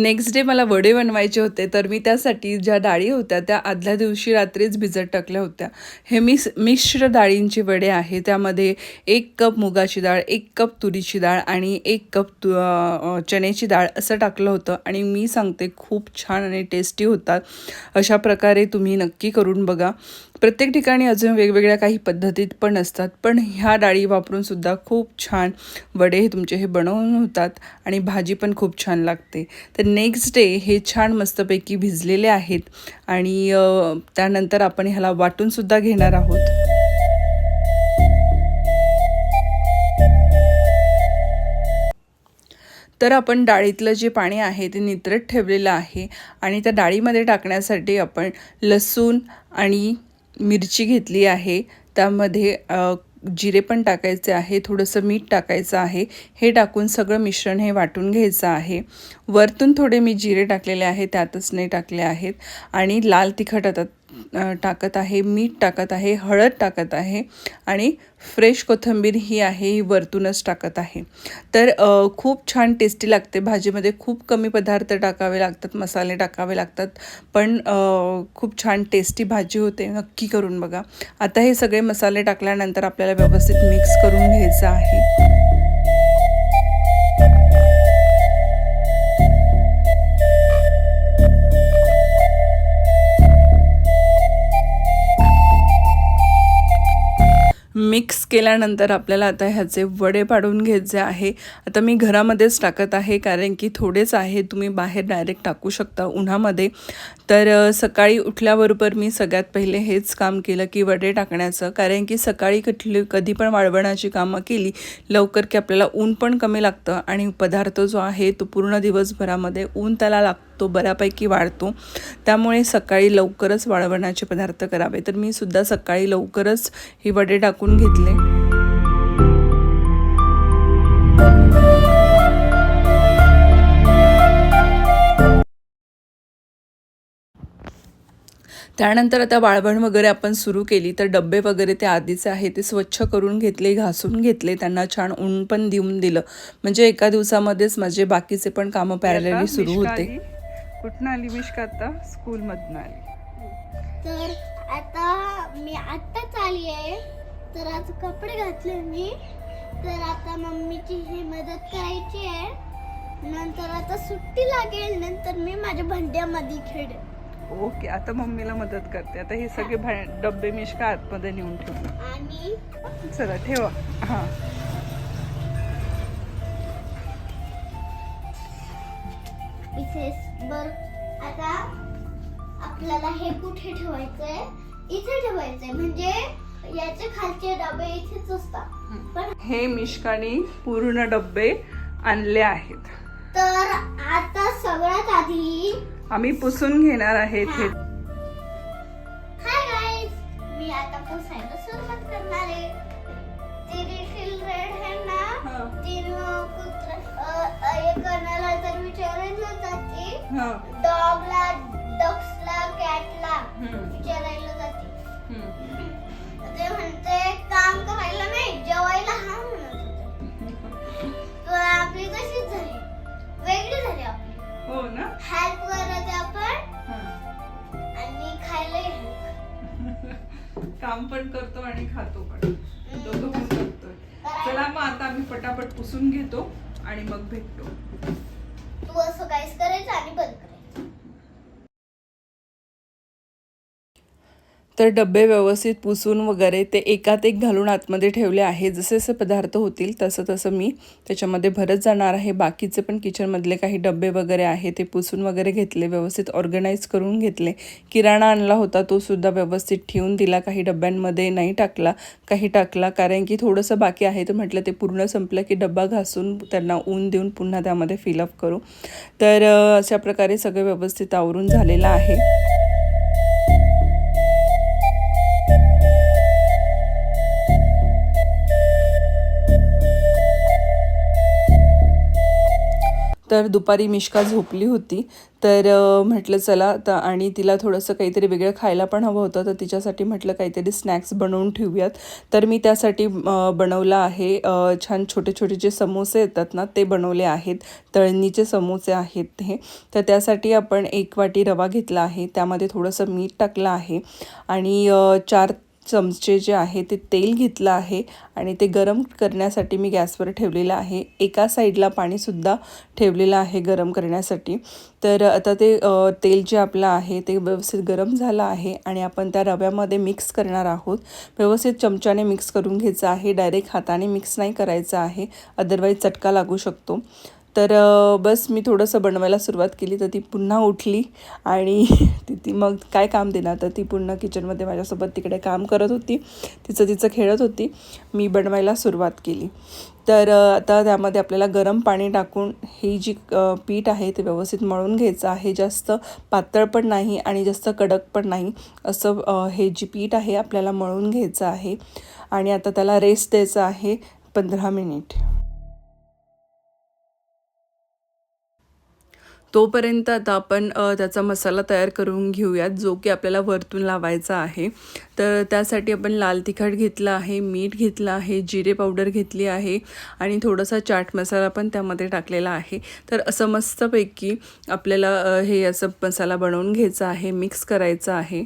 Next day मला वडे बनवायचे होते तर मी त्यासाठी ज्या डाळी होत्या त्या आदल्या दिवशी रात्रीच भिजत टाकल्या होत्या. हे मिस मिश्र डाळींचे वडे आहे त्यामध्ये एक कप मुगाची डाळ एक कप तुरीची डाळ आणि एक कप तु चण्याची डाळ असं टाकलं होतं आणि मी सांगते खूप छान आणि टेस्टी होतात. अशा प्रकारे तुम्ही नक्की करून बघा. प्रत्येक ठिकाणी अजून वेगवेगळ्या काही पद्धतीत पण असतात पण ह्या डाळी वापरून सुद्धा खूप छान वडे हे तुमचे हे बनवून होतात आणि भाजी पण खूप छान लागते. तर नेक्स्ट डे हे छान मस्तपैकी भिजलेले आहेत आणि त्यानंतर आपण ह्याला वाटूनसुद्धा घेणार आहोत. तर आपण डाळीतलं जे पाणी आहे ते नित्रत ठेवलेलं आहे आणि त्या डाळीमध्ये टाकण्यासाठी आपण लसूण आणि मिरची घेतली आहे. त्यामध्ये जिरे पण टाकायचे आहे. थोडंसं मीठ टाकायचं आहे. हे टाकून सगळं मिश्रण हे वाटून घ्यायचं आहे. वरतून थोडे मी जिरे टाकलेले आहे त्यातच नाही टाकले आहेत. आणि लाल तिखट आता टाकत आहे मीठ टाकत आहे हळद टाकत आहे आणि फ्रेश कोथिंबीर ही आहे ही वरतूनच टाकत आहे. तर खूप छान टेस्टी लागते. भाजीमध्ये खूप कमी पदार्थ टाकावे लागतात मसाले टाकावे लागतात पण खूप छान टेस्टी भाजी होते. नक्की करून बघा. आता हे सगळे मसाले टाकल्यानंतर आपल्याला व्यवस्थित मिक्स करून घ्यायचं आहे. मिक्स केल्यानंतर आपल्याला आता ह्याचे वडे पाडून घ्यायचे आहे. आता मी घरामध्येच टाकत आहे कारण की थोडेच आहे तुम्ही बाहेर डायरेक्ट टाकू शकता उन्हामध्ये. तर सकाळी उठल्याबरोबर मी सगळ्यात पहिले हेच काम केलं की वडे टाकण्याचं. कारण की सकाळी कुठली कधी पण वाळवण्याची कामं केली लवकर की आपल्याला ऊन पण कमी लागतं आणि पदार्थ जो आहे तो पूर्ण दिवसभरामध्ये ऊन त्याला लागतं. तो बऱ्यापैकी वाढतो. त्यामुळे सकाळी लवकरच वाळवणाचे पदार्थ करावे. तर मी सुद्धा सकाळी लवकरच हे वडे टाकून घेतले. त्यानंतर आता वाळवण वगैरे आपण सुरू केली. तर डबे वगैरे ते आधीचे आहे ते स्वच्छ करून घेतले घासून घेतले. त्यांना छान ऊन पण देऊन दिलं. म्हणजे एका दिवसामध्येच माझे बाकीचे पण कामं पॅरलली सुरू होते. कुठनं आली मिश्का आता? स्कूलमधनं आली. तर आता मी आत्ताच आली आहे. तर आज कपडे घातले मी. तर आता मम्मीची ही मदत करायची आहे. नंतर आता सुट्टी लागेल. नंतर मी माझ्या भांड्यामध्ये खेळेल ओके आता मम्मीला मदत करते. आता हे सगळे भा- डब्बे मिश्का आतमध्ये नेऊन ठेवलं आणि चला ठेवा. हां. इथे बर आता आपल्याला हे कुठे ठेवायचंय? इथे ठेवायचंय. म्हणजे याचे खालचे डबे इथेच असतात. पण हे मिश्काने पूर्ण डब्बे आणले आहेत. तर आता सगळ्यात आधी आम्ही पुसून घेणार आहेत हे. हाय गाईज मी आता पुसायला सुरुवात करणार आहे. ती रिफिल रेड आहे ना ती हे विचारायला जाते हां. डॉगला डक्सला कॅटला हम्म. विचारायला जाते. हम्म. ते म्हणते काम करायला नाही जेवायला हा म्हणत आपली तशीच झाली. वेगळी झाली आपली. हो ना? हेल्प करत आपण. आणि help. काम पण करतो आणि खातो पण. दोघं पण करतोय. चला मग आता आम्ही पटापट पुसून घेतो. आणि मग भेटतो. तू असं काहीच करायचं आणि बंद तर डबे व्यवस्थित पुसून वगैरे ते एकात एक घालून आतमध्ये ठेवले आहे. जसे जसे पदार्थ होतील तसं तसं मी त्याच्यामध्ये भरत जाणार आहे. बाकीचे पण किचनमधले काही डबे वगैरे आहे ते पुसून वगैरे घेतले व्यवस्थित ऑर्गनाईज करून घेतले. किराणा आणला होता तो सुद्धा व्यवस्थित ठेवून दिला. काही डब्यांमध्ये नाही टाकला काही टाकला. कारण की थोडंसं बाकी आहे तर म्हटलं ते पूर्ण संपलं की डब्बा घासून त्यांना ऊन देऊन पुन्हा त्यामध्ये फिलअप करू. तर अशा प्रकारे सगळं व्यवस्थित आवरून झालेलं आहे. तर दुपारी मिश्का झोपली होती. तर म्हटलं चला तर आणि तिला थोडंसं काहीतरी वेगळं खायला पण हवं होतं. तर तिच्यासाठी म्हटलं काहीतरी स्नॅक्स बनवून ठेवूयात. तर मी त्यासाठी बनवलं आहे. छान छोटे छोटे जे समोसे येतात ना ते बनवले आहेत. तळणीचे समोसे आहेत हे. तर त्यासाठी आपण एक वाटी रवा घेतला आहे. त्यामध्ये थोडंसं मीठ टाकलं आहे. आणि चार चमचे जे आहे ते तेल घेतलं आहे आणि ते गरम करण्यासाठी मी गॅसवर ठेवलेलं आहे. एका साईडला पाणीसुद्धा ठेवलेलं आहे गरम करण्यासाठी. तर आता ते तेल जे आपलं आहे ते व्यवस्थित गरम झालं आहे आणि आपण त्या रव्यामध्ये मिक्स करणार आहोत. व्यवस्थित चमच्याने मिक्स करून घ्यायचं आहे. डायरेक्ट हाताने मिक्स नाही करायचं आहे. अदरवाईज चटका लागू शकतो. तर बस मी थोडंसं बनवायला सुरुवात केली तर ती पुन्हा उठली आणि ती ती मग काय काम देणार? तर ती पुन्हा किचनमध्ये माझ्यासोबत तिकडे काम करत होती. तिचं तिचं खेळत होती. मी बनवायला सुरुवात केली. तर आता त्यामध्ये आपल्याला गरम पाणी टाकून ही जी पीठ आहे ते व्यवस्थित मळून घ्यायचं आहे. जास्त पातळ पण नाही आणि जास्त कडक पण नाही. असं हे जी पीठ आहे आपल्याला मळून घ्यायचं आहे. आणि आता त्याला रेस्ट द्यायचा आहे पंधरा मिनिट. तोपर्यंत आता आपण त्याचा मसाला तयार करून घेऊयात जो की आपल्याला वरतून लावायचा आहे. तर त्यासाठी आपण लाल तिखट घेतलं आहे मीठ घेतलं आहे जिरे पावडर घेतली आहे आणि थोडासा चाट मसाला पण त्यामध्ये टाकलेला आहे. तर असं मस्तपैकी आपल्याला हे असं मसाला बनवून घ्यायचा आहे मिक्स करायचं आहे.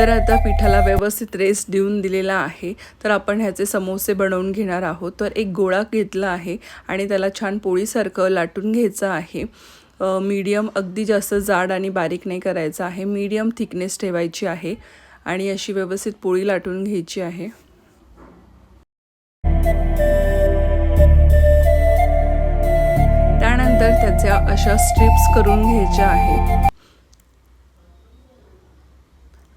तर आता पिठाला व्यवस्थित रेस्ट देऊन दिलेला आहे. तर आपण ह्याचे समोसे बनवून घेणार आहोत. तर एक गोळा घेतला आहे आणि त्याला छान पोळीसारखं लाटून घ्यायचं आहे. मीडियम अगदी जास्त जाड आणि बारीक नाही करायचं आहे. मीडियम थिकनेस ठेवायची आहे आणि अशी व्यवस्थित पोळी लाटून घ्यायची आहे. त्यानंतर त्याच्या अशा स्ट्रिप्स करून घ्यायच्या आहेत.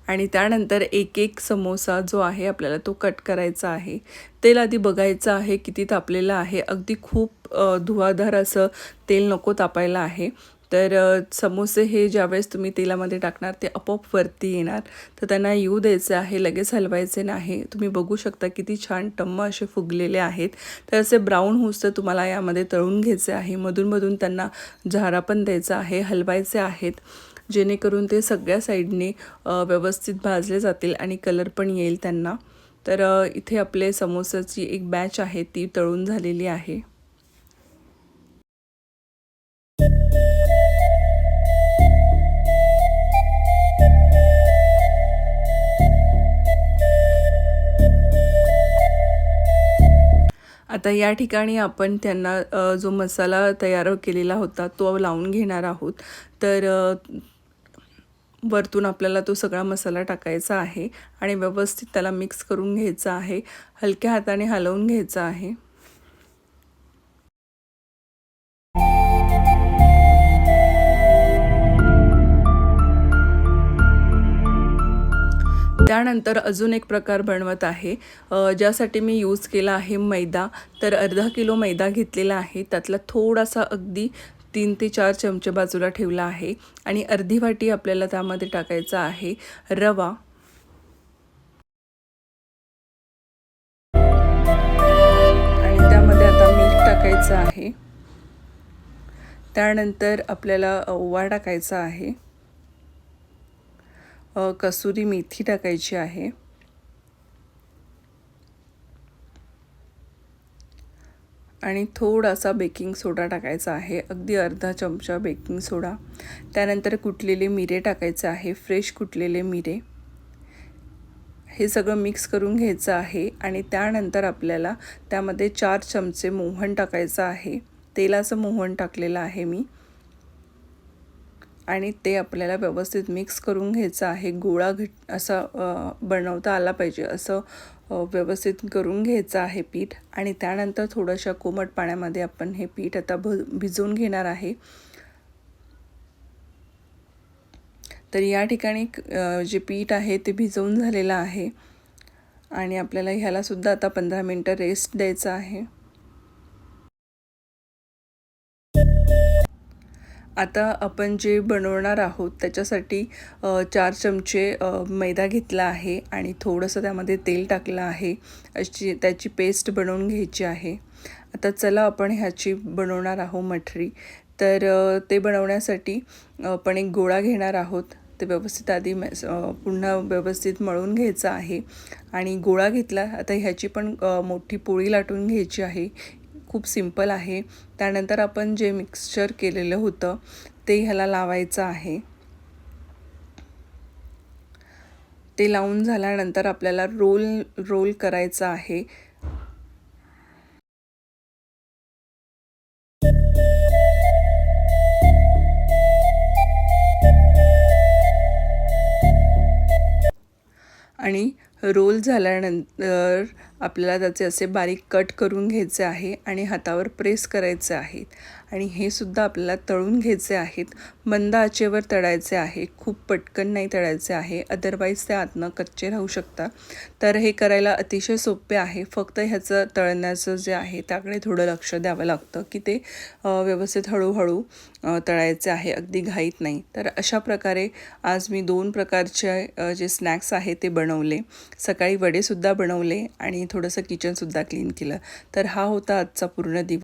आणि त्यानंतर एक एक समोसा जो आहे आपल्याला तो कट करायचा आहे. तेल आधी बघायचं आहे किती तापलेलं आहे. अगदी खूप धुवाधार असं तेल नको तापायला आहे. तर समोसे हे ज्यावेळेस तुम्ही तेलामध्ये टाकणार ते आपोआप वरती येणार. तर त्यांना येऊ द्यायचे आहे लगेच हलवायचे नाही. तुम्ही बघू शकता किती छान टम्म असे फुगलेले आहेत. तर असे ब्राऊन होस्तर तुम्हाला यामध्ये तळून घ्यायचे आहे. मधूनमधून त्यांना झारा पण द्यायचा आहे हलवायचे आहेत. जेणेकरून ते सगळ्या साईडने व्यवस्थित भाजले जातील आणि कलर पण येईल त्यांना. तर इथे आपले समोसाची एक बॅच आहे ती तळून झालेली आहे. आता या ठिकाणी आपण त्यांना जो मसाला तयार केलेला होता तो लावून घेणार आहोत. तर वरतून आपल्याला तो सगळा मसाला टाकायचा आहे आणि व्यवस्थित त्याला मिक्स करून घ्यायचा आहे. हलक्या हाताने हलवून घ्यायचा आहे. त्यानंतर अजून एक प्रकार बनवत आहे. ज्यासाठी मी यूज केला आहे मैदा. तर अर्धा किलो मैदा घेतलेला आहे. त्यातला थोडासा अगदी तीन ते चार चमचे बाजूला ठेवला आहे आणि अर्धी वाटी आपल्याला त्यामध्ये टाकायचा आहे रवा. आणि त्यामध्ये आता मीठ टाकायचं आहे. त्यानंतर आपल्याला ओवा टाकायचा आहे. कसुरी मेथी टाकायची आहे. आणि थोडासा बेकिंग सोडा टाकायचा आहे. अगदी अर्धा चमचा बेकिंग सोडा. त्यानंतर कुटलेले मिरे टाकायचे आहे. फ्रेश कुटलेले मिरे. हे सगळं मिक्स करून घ्यायचं आहे आणि त्यानंतर आपल्याला त्यामध्ये चार चमचे मोहन टाकायचं आहे. तेलाचं मोहन टाकलेलं आहे मी. आणि ते आपल्याला व्यवस्थित मिक्स करून घ्यायचं आहे. गोळा घट असा बनवता आला पाहिजे. असं व्यवस्थित करून घ्यायचं आहे पीठ आणि त्यानंतर थोडंशा कोमट पाण्यामध्ये आपण हे पीठ आता भ भिजवून घेणार आहे. तर या ठिकाणी जे पीठ आहे ते भिजवून झालेलं आहे आणि आपल्याला ह्यालासुद्धा आता पंधरा मिनटं रेस्ट द्यायचं आहे. आता आपण जे बनवणार आहोत त्याच्यासाठी चार चमचे मैदा घेतला आहे आणि थोडंसं त्यामध्ये तेल टाकलं आहे. अशी त्याची पेस्ट बनवून घ्यायची आहे. आता चला आपण ह्याची बनवणार आहोत मठरी. तर ते बनवण्यासाठी आपण एक गोळा घेणार आहोत. ते व्यवस्थित आधी पुन्हा व्यवस्थित मळून घ्यायचं आहे. आणि गोळा घेतला आता ह्याची पण मोठी पोळी लाटून घ्यायची आहे. खूप सिंपल आहे. त्यानंतर आपण जे मिक्सचर केलेलं होतं ते ह्याला लावायचं आहे. ते लावून झाल्यानंतर आपल्याला रोल रोल करायचा आहे. रोल झाल्यानंतर आपल्याला त्याचे असे बारीक कट करून घ्यायचे आहे आणि हातावर प्रेस करायचं आहे आणि हे सुद्धा आपल्याला तळून घ्यायचे आहेत. मंद आचेवर तळायचे आहे. खूप पटकन नाही तळायचे आहे. अदरवाईज ते आतनं कच्चे राहू शकता. तर हे करायला अतिशय सोपे आहे. फक्त ह्याचं तळण्याचं जे आहे त्याकडे थोडं लक्ष द्यावं लागतं की ते व्यवस्थित हळूहळू तळायचे आहे. अगदी घाईत नाही. तर अशा प्रकारे आज मी दोन प्रकारचे जे स्नॅक्स आहे ते बनवले. सकाळी वडेसुद्धा बनवले आणि थोडंसं किचनसुद्धा क्लीन केलं. तर हा होता आजचा पूर्ण दिवस.